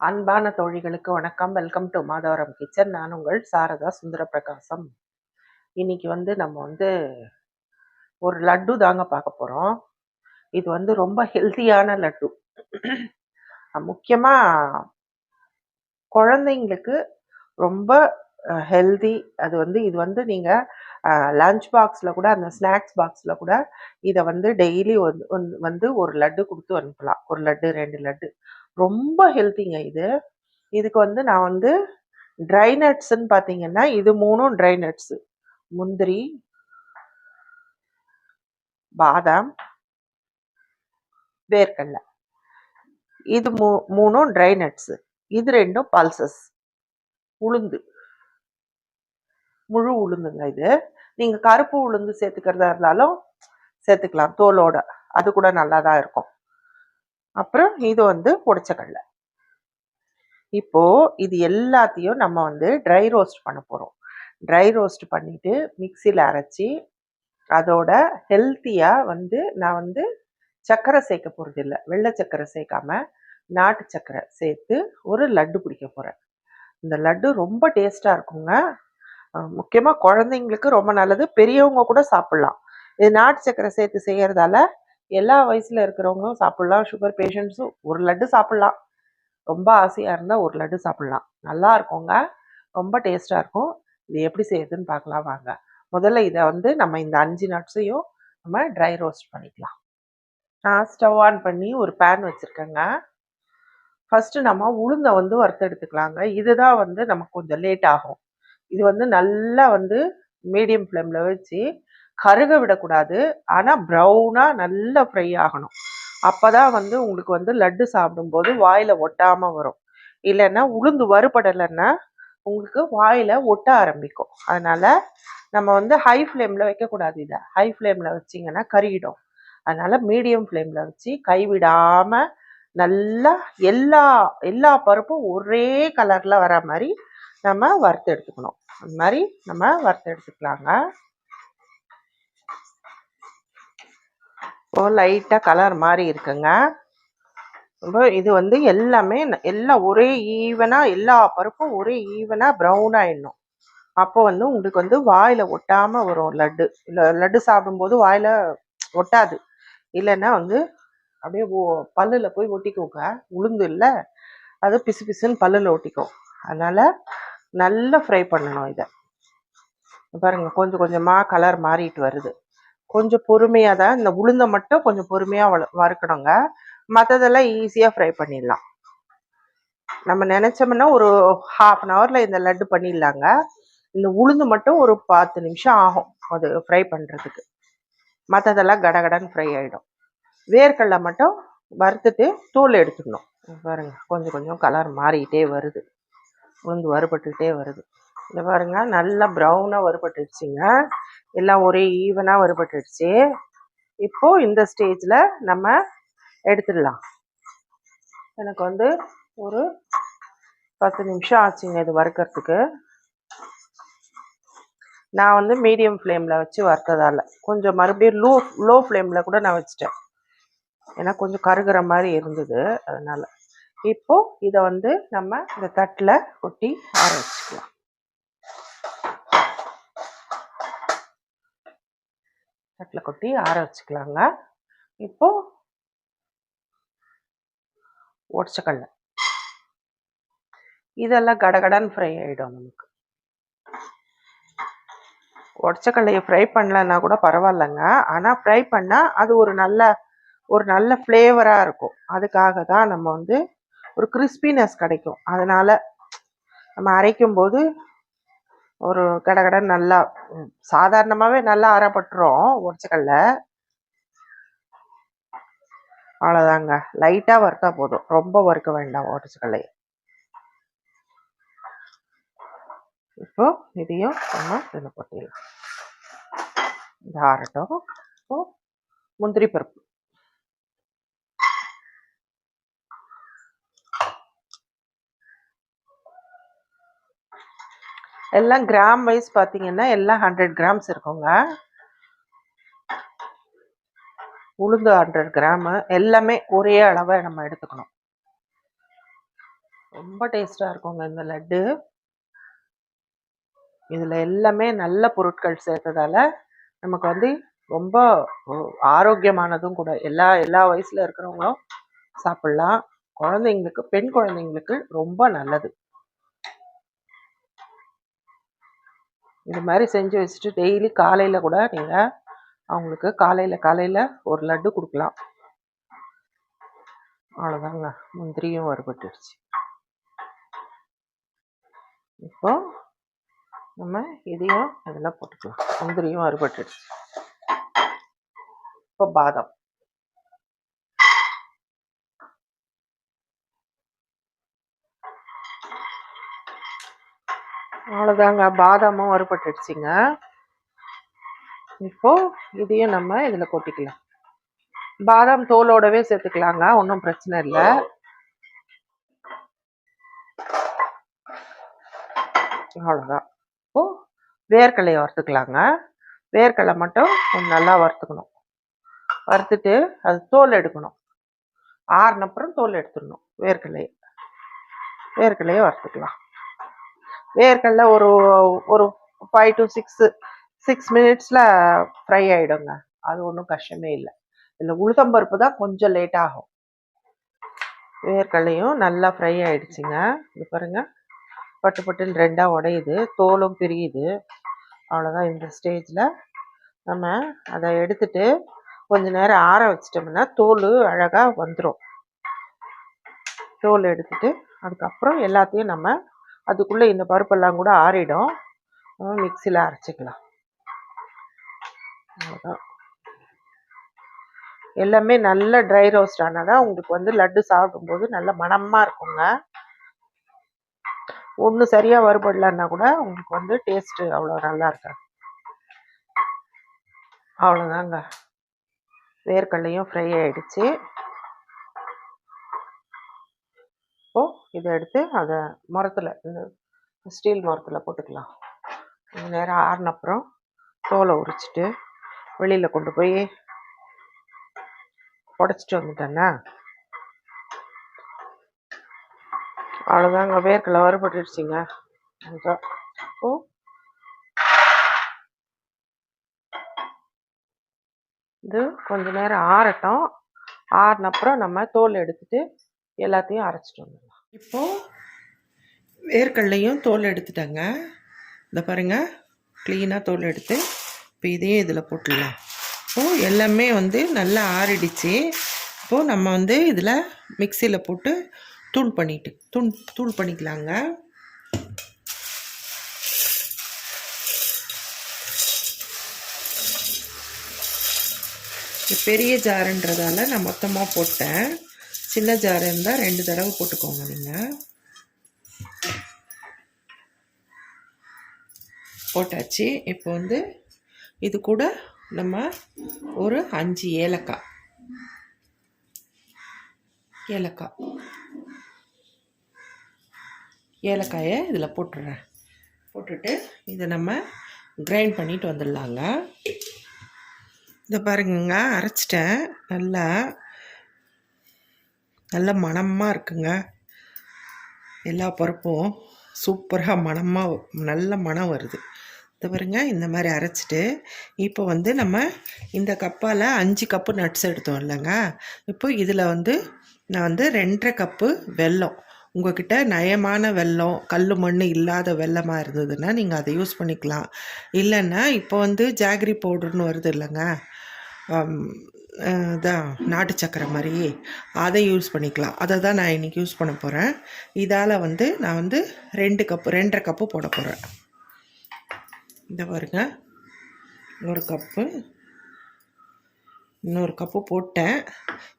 அன்பான தோழிகளுக்கு வணக்கம். Welcome to Madhavaram kitchen நான் உங்கள் சாரதா சுந்தர பிரகாசம் இன்னைக்கு வந்து நம்ம வந்து ஒரு லட்டு தாங்க பார்க்க போகிறோம் இது வந்து ரொம்ப ஹெல்த்தியான லட்டு. முக்கியமாக குழந்தைங்களுக்கு ரொம்ப ஹெல்தி அது வந்து இது வந்து நீங்கள் லஞ்ச் பாக்ஸில் கூட அந்த ஸ்நாக்ஸ் பாக்ஸில் கூட இதை வந்து டெய்லி வந்து வந்து- வந்து ஒரு லட்டு கொடுத்து அனுப்பலாம். ஒரு லட்டு ரெண்டு லட்டு. ரொம்ப ஹெல்த்திங்க இது. இதுக்கு வந்து நான் வந்து ட்ரை நட்ஸ்ன்னு பார்த்தீங்கன்னா இது மூணும் ட்ரை நட்ஸு முந்திரி பாதாம் வேர்க்கடலை. இது மூ மூணும் ட்ரை நட்ஸு இது ரெண்டும் பல்சஸ் உளுந்து. முழு உளுந்துங்க இது. நீங்கள் கருப்பு உளுந்து சேர்த்துக்கிறதா இருந்தாலும் சேர்த்துக்கலாம். தோலோட. அது கூட நல்லா தான் இருக்கும். அப்புறம் இது வந்து உடைச்சக்கடலை இப்போ இது எல்லாத்தையும் நம்ம வந்து ட்ரை ரோஸ்ட் பண்ண போகிறோம் ட்ரை ரோஸ்ட் பண்ணிவிட்டு மிக்சியில் அரைச்சி அதோட ஹெல்த்தியாக வந்து நான் வந்து சர்க்கரை சேர்க்க போகிறது இல்லை. வெள்ளை சர்க்கரை சேர்க்காம நாட்டு சர்க்கரை சேர்த்து ஒரு லட்டு பிடிக்க போகிறேன் இந்த லட்டு ரொம்ப டேஸ்ட்டாக இருக்குங்க. முக்கியமாக குழந்தைங்களுக்கு ரொம்ப நல்லது. பெரியவங்க கூட சாப்பிட்லாம். இது நாட்டு சர்க்கரை சேர்த்து செய்கிறதால எல்லா வயசில் இருக்கிறவங்களும் சாப்பிட்லாம். சுகர் பேஷண்ட்ஸும் ஒரு லட்டு சாப்பிட்லாம். ரொம்ப ஆசையாக இருந்தால் ஒரு லட்டு சாப்பிட்லாம். நல்லா இருக்குங்க. ரொம்ப டேஸ்ட்டாக இருக்கும். இது எப்படி செய்யுதுன்னு பார்க்கலாம் வாங்க. முதல்ல இதை வந்து நம்ம இந்த அஞ்சு நட்ஸையும் நம்ம ட்ரை ரோஸ்ட் பண்ணிக்கலாம். நான் ஸ்டவ் ஆன் பண்ணி ஒரு பேன் வச்சுருக்கேங்க. ஃபஸ்ட்டு நம்ம உளுந்தை வந்து வறுத்தெடுத்துக்கலாங்க. இதுதான் வந்து நமக்கு கொஞ்சம் லேட் ஆகும். இது வந்து நல்லா வந்து மீடியம் ஃப்ளேமில் வச்சு கருக விடக்கூடாது. ஆனால் ப்ரௌனாக நல்லா ஃப்ரை ஆகணும். அப்போ தான் வந்து உங்களுக்கு வந்து லட்டு சாப்பிடும்போது வாயில் ஒட்டாமல் வரும். இல்லைன்னா உளுந்து வறுபடலைன்னா உங்களுக்கு வாயில் ஒட்ட ஆரம்பிக்கும். அதனால் நம்ம வந்து ஹை ஃப்ளேமில் வைக்கக்கூடாது இதை. ஹை ஃப்ளேமில் வச்சிங்கன்னா கருகிடும். அதனால் மீடியம் ஃப்ளேமில் வச்சு கைவிடாமல் நல்லா எல்லா எல்லா பருப்பும் ஒரே கலரில் வர மாதிரி நம்ம வறுத்து எடுத்துக்கணும். அந்த மாதிரி நம்ம வறுத்து எடுத்துக்கலாங்க. இப்போ லைட்டாக கலர் மாதிரி இருக்குங்க. இது வந்து எல்லாமே எல்லாம் ஒரே ஈவனாக எல்லா பருப்பும் ஒரே ஈவனாக ப்ரௌன் ஆயிடணும். அப்போ வந்து உங்களுக்கு வந்து வாயில் ஒட்டாமல் வரும் லட்டு. இல்லை லட்டு சாப்பிடும்போது வாயில் ஒட்டாது. இல்லைன்னா வந்து அப்படியே ஓ பல்லில் போய் ஒட்டிக்கோங்க. உளுந்து இல்லை அது பிசு பிசுன்னு பல்லில் ஒட்டிக்கும். அதனால் நல்லா ஃப்ரை பண்ணணும் இதை. பாருங்கள் கொஞ்சம் கொஞ்சமாக கலர் மாறிட்டு வருது. கொஞ்சம் பொறுமையாக தான் இந்த உளுந்தை மட்டும் கொஞ்சம் பொறுமையாக வள வறுக்கணுங்க. மற்றதெல்லாம் ஈஸியாக ஃப்ரை பண்ணிடலாம். நம்ம நினச்சோம்னா ஒரு ஹாஃப் அன் ஹவரில் இந்த லட்டு பண்ணிடலாங்க. இந்த உளுந்து மட்டும் ஒரு பத்து நிமிஷம் ஆகும் அது ஃப்ரை பண்ணுறதுக்கு மற்றதெல்லாம் கடகடன்னு ஃப்ரை ஆகிடும் வேர்க்கடலை மட்டும் வறுத்துட்டு தோல் எடுத்துக்கணும் பாருங்க கொஞ்சம் கொஞ்சம் கலர் மாறிக்கிட்டே வருது. உளுந்து வறுபட்டுக்கிட்டே வருது. இந்த பாருங்க நல்லா ப்ரௌனாக வறுபட்டுடுச்சுங்க எல்லாம் ஒரே ஈவனாக வருபட்டுடுச்சு. இப்போது இந்த ஸ்டேஜில் நம்ம எடுத்துடலாம். எனக்கு வந்து ஒரு பத்து நிமிஷம் ஆச்சுங்க இது வறுக்கிறதுக்கு. நான் வந்து மீடியம் ஃப்ளேமில் வச்சு வறுத்ததால. கொஞ்சம் மறுபடியும் லோ லோ ஃப்ளேமில் கூட நான் வச்சுட்டேன். ஏன்னா கொஞ்சம் கருகிற மாதிரி இருந்தது அதனால். இப்போது இதை வந்து நம்ம இந்த தட்டில் கொட்டி ஆற வச்சுக்கலாம். தட்டில் கொட்டி ஆற வச்சுக்கலாங்க. இப்போ உடச்சக்கடலை இதெல்லாம் கடகடன்னு ஃப்ரை ஆகிடும் நமக்கு. உடச்சக்கடலையை ஃப்ரை பண்ணலன்னா கூட பரவாயில்லைங்க. ஆனால் ஃப்ரை பண்ணால் அது ஒரு நல்ல ஒரு நல்ல ஃப்ளேவராக இருக்கும். அதுக்காக தான் நம்ம வந்து ஒரு கிறிஸ்பினஸ் கிடைக்கும். அதனால் நம்ம அரைக்கும் போது ஒரு கடகடன்னு நல்லா சாதாரணமாகவே நல்லா ஆறப்பட்டுரும் உடச்சிக்கல்ல. அவ்வளோதாங்க லைட்டாக வறுத்தா போதும். ரொம்ப வறுக்க வேண்டாம் உடச்சக்கடலையை இப்போ இதையும் நம்ம இதில் கொட்டிடலாம் இது ஆறட்டும் இப்போ முந்திரி பருப்பு. எல்லாம் கிராம் வைஸ் பார்த்தீங்கன்னா எல்லாம் ஹண்ட்ரட் கிராம்ஸ் இருக்குங்க. உளுந்து ஹண்ட்ரட் கிராமு எல்லாமே ஒரே அளவை நம்ம எடுத்துக்கணும். ரொம்ப டேஸ்ட்டாக இருக்குங்க இந்த லட்டு. இதில் எல்லாமே நல்ல பொருட்கள் சேர்த்ததால நமக்கு வந்து ரொம்ப ஆரோக்கியமானதும் கூட. எல்லா எல்லா வயசில் இருக்கிறவங்களும் சாப்பிடலாம். குழந்தைங்களுக்கு பெண் குழந்தைங்களுக்கு ரொம்ப நல்லது. இது மாதிரி செஞ்சு வச்சுட்டு டெய்லி காலையில் கூட நீங்கள் அவங்களுக்கு காலையில் காலையில் ஒரு லட்டு கொடுக்கலாம். அவ்வளோதாங்க முந்திரியும் வறுபட்டுடுச்சு இப்போ நம்ம இதையும் அதில் போட்டுக்கலாம். முந்திரியும் வறுபட்டுடுச்சு இப்போ பாதாம். அவ்வளோதாங்க பாதாமும் வறுபட்டுடுச்சிங்க. இப்போது இதையும் நம்ம இதில் கொட்டிக்கலாம். பாதாம் தோலோடவே சேர்த்துக்கலாங்க. ஒன்றும் பிரச்சனை இல்லை. அவ்வளோதான் இப்போது வேர்க்கடலையை வறுத்துக்கலாங்க. வேர்க்கடலை மட்டும் கொஞ்சம் நல்லா வறுத்துக்கணும். வறுத்துட்டு அது தோல் எடுக்கணும். ஆறுனப்புறம் தோல் எடுத்துடணும். வேர்க்கடலையை. வேர்க்கடலையை வறுத்துக்கலாம். வேர்க்கடலை ஒரு ஒரு ஃபைவ் டு சிக்ஸ் சிக்ஸ் மினிட்ஸில் ஃப்ரை ஆகிடுங்க அது ஒன்றும் கஷ்டமே இல்லை. இதில் உளுத்தம்பருப்பு தான் கொஞ்சம் லேட் ஆகும். வேர்க்கடலையும் நல்லா ஃப்ரை ஆகிடுச்சிங்க இது பாருங்கள் பட்டு பட்டுன்னு ரெண்டாக உடையுது. தோலும் பிரியுது. அவ்வளோதான் இந்த ஸ்டேஜில் நம்ம அதை எடுத்துட்டு கொஞ்ச நேரம் ஆற வச்சிட்டோம்னா தோல் அழகாக வந்துடும் தோல் எடுத்துட்டு அதுக்கப்புறம் எல்லாத்தையும் நம்ம அதுக்குள்ளே இந்த பருப்பெல்லாம் கூட ஆறிடும். மிக்சியில் அரைச்சிக்கலாம். அவ்வளோதான் எல்லாமே நல்ல ட்ரை ரோஸ்ட் ஆனால் தான் உங்களுக்கு வந்து லட்டு சாப்பிடும்போது நல்ல மணமாக இருக்குங்க. ஒன்று சரியாக வறுபடலன்னா கூட உங்களுக்கு வந்து டேஸ்ட்டு அவ்வளோ நல்லா இருக்காது. அவ்வளோதாங்க வேர்க்கடலையும் ஃப்ரை ஆகிடுச்சி இதை எடுத்து அதை மரத்தில் இந்த ஸ்டீல் மரத்தில் போட்டுக்கலாம். நேரம் ஆறின அப்புறம் தோலை உரிச்சிட்டு வெளியில் கொண்டு போய் உடச்சிட்டு வந்துட்டேன்னா அவ்வளோதாங்க வேர்க்கலை வறுபட்டுடுச்சிங்க. ஓ. இது கொஞ்ச நேரம் ஆறட்டும். ஆறினப்புறம் நம்ம தோல் எடுத்துட்டு எல்லாத்தையும் அரைச்சிட்டு வந்துடும் இப்போது வேர்க்கடலையும் தோல் எடுத்துட்டேங்க. இந்த பாருங்கள் க்ளீனாக தோல் எடுத்து இப்போ இதையும் இதில் போட்டுடலாம். இப்போது எல்லாமே வந்து நல்லா ஆறிடுச்சு. இப்போது நம்ம வந்து இதில் மிக்சியில் போட்டு தூள் பண்ணிட்டு தூள் தூள் பண்ணிக்கலாங்க. பெரிய ஜாருன்றதால நான் மொத்தமாக போட்டேன். சின்ன ஜார் இருந்தால் ரெண்டு தடவை போட்டுக்கோங்க நீங்கள் போட்டாச்சு. இப்போ வந்து இது கூட நம்ம ஒரு அஞ்சு ஏலக்காய். ஏலக்காய். ஏலக்காயை இதில் போட்டுடுறேன் போட்டுட்டு இதை நம்ம கிரைண்ட் பண்ணிட்டு வந்துடலாங்க. இதை பாருங்கங்க அரைச்சிட்டேன். நல்லா நல்ல மணமாக இருக்குங்க. எல்லா பருப்பும் சூப்பராக மணமாக நல்ல மணம் வருது. இது பாருங்க இந்த மாதிரி அரைச்சிட்டு இப்போ வந்து நம்ம இந்த கப்பால் அஞ்சு கப்பு நட்ஸ் எடுத்தோம் இல்லைங்க. இப்போ இதில் வந்து நான் வந்து ரெண்டரை கப்பு வெல்லம். உங்ககிட்ட நயமான வெல்லம் கல் மண் இல்லாத வெள்ளமாக இருந்ததுன்னா நீங்கள் அதை யூஸ் பண்ணிக்கலாம். இல்லைன்னா இப்போ வந்து ஜாகரி பவுடர்னு வருது இல்லைங்க. இதான் நாட்டு சக்கரை மாதிரி அதை யூஸ் பண்ணிக்கலாம். அதை தான் நான் இன்றைக்கி யூஸ் பண்ண போகிறேன் இதால் வந்து நான் வந்து ரெண்டு கப்பு ரெண்டரை கப்பு போட போகிறேன் இந்த பாருங்க. ஒரு கப்பு. இன்னொரு கப்பு போட்டேன்.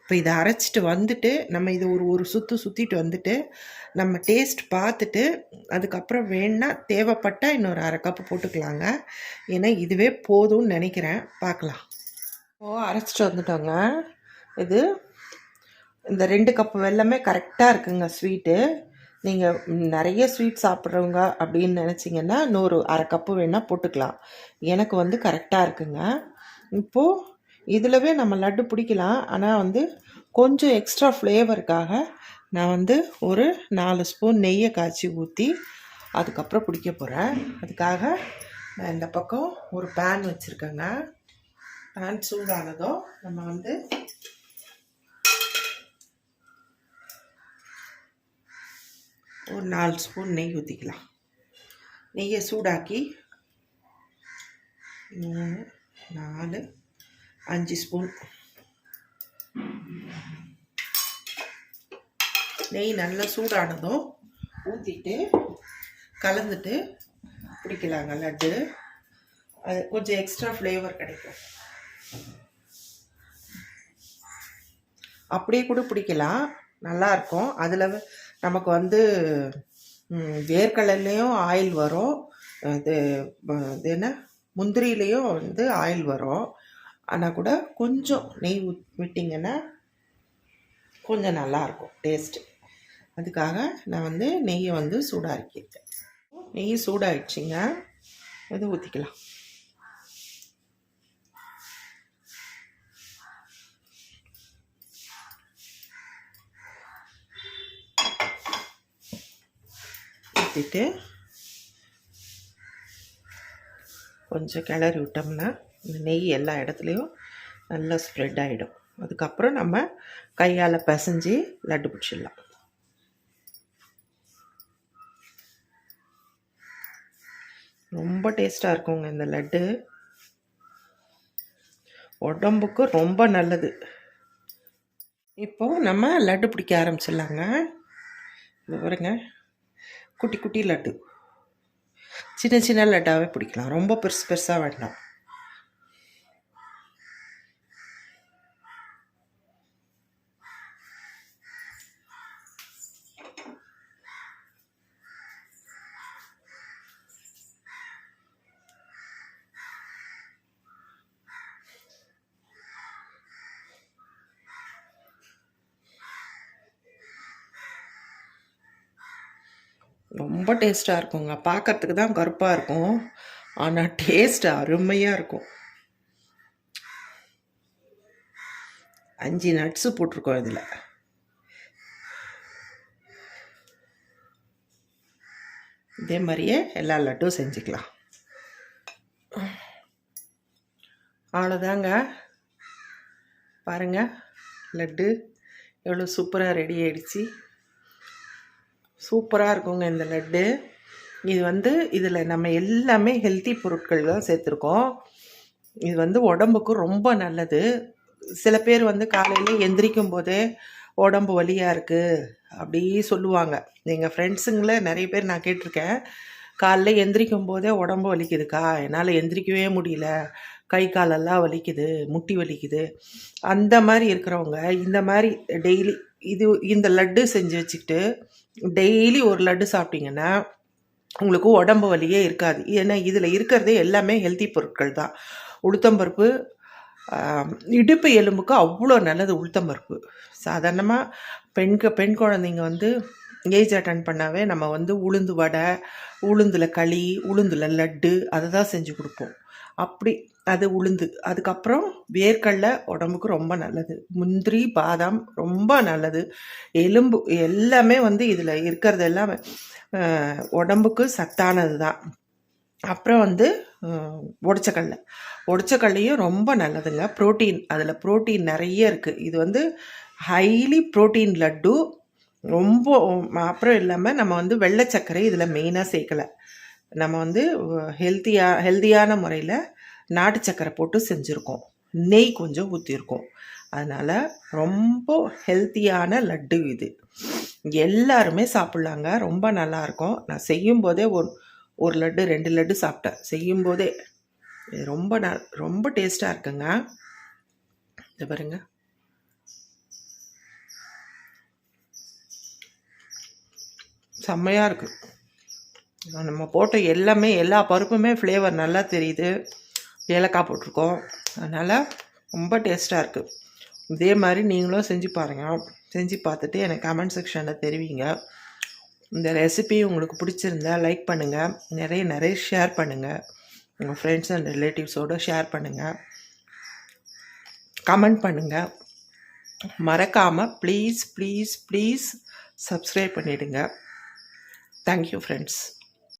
இப்போ இதை அரைச்சிட்டு வந்துட்டு நம்ம இதை ஒரு ஒரு சுற்று சுற்றிட்டு வந்துட்டு நம்ம டேஸ்ட் பார்த்துட்டு அதுக்கப்புறம் வேணா தேவைப்பட்டால் இன்னொரு அரை கப்பு போட்டுக்கலாங்க. ஏன்னா இதுவே போதும்னு நினைக்கிறேன். பார்க்கலாம். ஓ அரைச்சிட்டு வந்துட்டோங்க. இது இந்த ரெண்டு கப்பு வெல்லமே கரெக்டாக இருக்குங்க ஸ்வீட்டு நீங்கள் நிறைய ஸ்வீட் சாப்பிட்றவங்க அப்படின்னு நினச்சிங்கன்னா இன்னொரு அரை கப்பு வேணால் போட்டுக்கலாம். எனக்கு வந்து கரெக்டாக இருக்குங்க. இப்போது இதிலவே நம்ம லட்டு பிடிக்கலாம். ஆனால் வந்து கொஞ்சம் எக்ஸ்ட்ரா ஃப்ளேவருக்காக நான் வந்து ஒரு நாலு ஸ்பூன் நெய்யை காய்ச்சி ஊற்றி அதுக்கப்புறம் பிடிக்க போகிறேன் அதுக்காக நான் இந்த பக்கம் ஒரு பேன் வச்சுருக்கேங்க. பேன் சூடானதும் நம்ம வந்து ஒரு நாலு ஸ்பூன் நெய் ஊற்றிக்கலாம் நெய்யை சூடாக்கி மூணு நாலு அஞ்சு ஸ்பூன் நெய் நல்லா சூடானதும் ஊற்றிட்டு கலந்துட்டு பிடிக்கலாங்க லட்டு அது கொஞ்சம் எக்ஸ்ட்ரா ஃப்ளேவர் கிடைக்கும் அப்படியே கூட பிடிக்கலாம். நல்லாயிருக்கும் அதில் நமக்கு வந்து வேர்க்கடலையும் ஆயில் வரும். இது இது என்ன? முந்திரியிலையும் வந்து ஆயில் வரும். ஆனால் கூட கொஞ்சம் நெய் ஊத் விட்டிங்கன்னா கொஞ்சம் நல்லாயிருக்கும் டேஸ்ட்டு அதுக்காக நான் வந்து நெய்யை வந்து சூடாக்கியிருக்கேன். நெய் சூடாகிடுச்சிங்க இது ஊற்றிக்கலாம் ஊற்றிட்டு கொஞ்சம் கிளறி விட்டோம்னா இந்த நெய் எல்லா இடத்துலையும் நல்லா ஸ்ப்ரெட் ஆகிடும் அதுக்கப்புறம் நம்ம கையால் பிசைஞ்சு லட்டு பிடிச்சிடலாம். ரொம்ப டேஸ்ட்டாக இருக்குங்க இந்த லட்டு. உடம்புக்கு ரொம்ப நல்லது. இப்போது நம்ம லட்டு பிடிக்க ஆரம்பிச்சிடலாங்க. இது குட்டி குட்டி லட்டு. சின்ன சின்ன லட்டாகவே பிடிக்கலாம். ரொம்ப பெருசு பெருசாக வேண்டாம். ரொம்ப டேஸ்ட்டாக இருக்குங்க. பார்க்கறதுக்கு தான் கருப்பாக இருக்கும். ஆனால் டேஸ்ட் அருமையாக இருக்கும். அஞ்சு நட்ஸு போட்டிருக்கோம் இதில். இதே மாதிரியே எல்லா லட்டும் செஞ்சுக்கலாம். அவ்வளோதாங்க பாருங்கள் லட்டு எவ்வளோ சூப்பராக ரெடி ஆயிடுச்சு. சூப்பராக இருக்குங்க இந்த லட்டு. இது வந்து இதில் நம்ம எல்லாமே ஹெல்த்தி பொருட்கள் தான் சேர்த்துருக்கோம். இது வந்து உடம்புக்கு ரொம்ப நல்லது. சில பேர் வந்து காலையில் எந்திரிக்கும் போதே உடம்பு வலியாக இருக்குது அப்படி சொல்லுவாங்க. எங்கள் ஃப்ரெண்ட்ஸுங்கள நிறைய பேர் நான் கேட்டிருக்கேன். காலைல எந்திரிக்கும் போதே உடம்பு வலிக்குதுக்கா? என்னால் எந்திரிக்கவே முடியல. கை காலெல்லாம் வலிக்குது முட்டி வலிக்குது. அந்த மாதிரி இருக்கிறவங்க இந்த மாதிரி டெய்லி இது இந்த லட்டு செஞ்சு வச்சுக்கிட்டு டெய்லி ஒரு லட்டு சாப்பிட்டீங்கன்னா உங்களுக்கு உடம்பு வலியே இருக்காது. ஏன்னா இதில் இருக்கிறதே எல்லாமே ஹெல்த்தி பொருட்கள் தான். உளுத்தம்பருப்பு இடுப்பு எலும்புக்கு அவ்வளோ நல்லது உளுத்தம்பருப்பு சாதாரணமாக பெண்க பெண் குழந்தைங்க வந்து ஏஜ் அட்டன் பண்ணாவே நம்ம வந்து உளுந்து வடை உளுந்தில் களி உளுந்தில் லட்டு அதை தான் செஞ்சு கொடுப்போம். அப்படி அது உளுந்து. அதுக்கப்புறம் வேர்க்கடலை உடம்புக்கு ரொம்ப நல்லது. முந்திரி பாதாம் ரொம்ப நல்லது. எலும்பு எல்லாமே வந்து இதில் இருக்கிறது எல்லாமே உடம்புக்கு சத்தானது தான் அப்புறம் வந்து உடச்சக்கடலை. உடச்சக்கடலையும் ரொம்ப நல்லதுங்க. ப்ரோட்டீன் அதில் ப்ரோட்டீன் நிறைய இருக்குது இது வந்து ஹைலி ப்ரோட்டீன் லட்டு. ரொம்ப அப்புறம் இல்லாமல் நம்ம வந்து வெள்ளை சர்க்கரை இதில் மெயினாக சேர்க்கலை. நம்ம வந்து ஹெல்த்தியாக ஹெல்த்தியான முறையில் நாட்டு சக்கரை போட்டு செஞ்சுருக்கோம். நெய் கொஞ்சம் ஊற்றிருக்கோம் அதனால் ரொம்ப ஹெல்த்தியான லட்டு இது. எல்லாருமே சாப்பிட்லாங்க. ரொம்ப நல்லாயிருக்கும். நான் செய்யும் போதே ஒரு ஒரு லட்டு ரெண்டு லட்டு சாப்பிட்டேன். செய்யும் போதே ரொம்ப ந ரொம்ப டேஸ்ட்டாக இருக்குங்க. இது பாருங்க. செம்மையாக இருக்குது நம்ம போட்ட எல்லாமே எல்லா பருப்புமே ஃப்ளேவர் நல்லா தெரியுது. ஏலக்காய் போட்டிருக்கோம். அதனால் ரொம்ப டேஸ்ட்டாக இருக்குது இதே மாதிரி நீங்களும் செஞ்சு பாருங்கள் செஞ்சு பார்த்துட்டு எனக்கு கமெண்ட் செக்ஷனில் தெரிவிங்க. இந்த ரெசிபி உங்களுக்கு பிடிச்சிருந்தா லைக் பண்ணுங்கள் நிறைய நிறைய ஷேர் பண்ணுங்கள் உங்கள் ஃப்ரெண்ட்ஸ் அண்ட் ரிலேட்டிவ்ஸோடு ஷேர் பண்ணுங்கள் கமெண்ட் பண்ணுங்கள் மறக்காமல் ப்ளீஸ் ப்ளீஸ் ப்ளீஸ் சப்ஸ்கிரைப் பண்ணிவிடுங்க தேங்க்யூ ஃப்ரெண்ட்ஸ்